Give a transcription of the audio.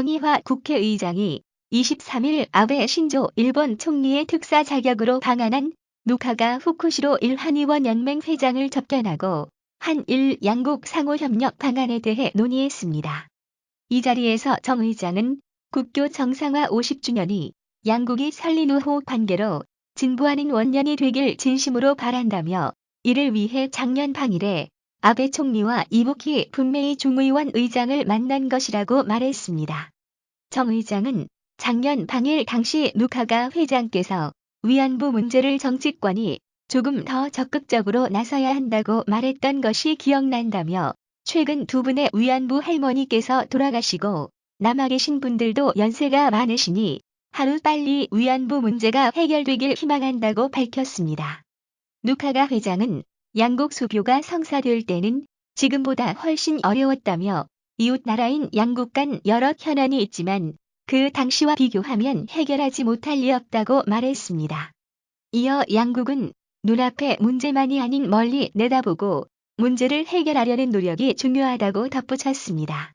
정의화 국회의장이 23일 아베 신조 일본 총리의 특사 자격으로 방한한 누카가 후쿠시로 일한의원 연맹 회장을 접견하고 한일 양국 상호협력 방안에 대해 논의했습니다. 이 자리에서 정 의장은 국교 정상화 50주년이 양국이 설린 후 관계로 진보하는 원년이 되길 진심으로 바란다며 이를 위해 작년 당일에 아베 총리와 이부키 분메이 중의원 의장을 만난 것이라고 말했습니다. 정 의장은 작년 당일 당시 누카가 회장께서 위안부 문제를 정치권이 조금 더 적극적으로 나서야 한다고 말했던 것이 기억난다며 최근 두 분의 위안부 할머니께서 돌아가시고 남아 계신 분들도 연세가 많으시니 하루빨리 위안부 문제가 해결되길 희망한다고 밝혔습니다. 누카가 회장은 양국 수교가 성사될 때는 지금보다 훨씬 어려웠다며 이웃 나라인 양국 간 여러 현안이 있지만 그 당시와 비교하면 해결하지 못할 리 없다고 말했습니다. 이어 양국은 눈앞의 문제만이 아닌 멀리 내다보고 문제를 해결하려는 노력이 중요하다고 덧붙였습니다.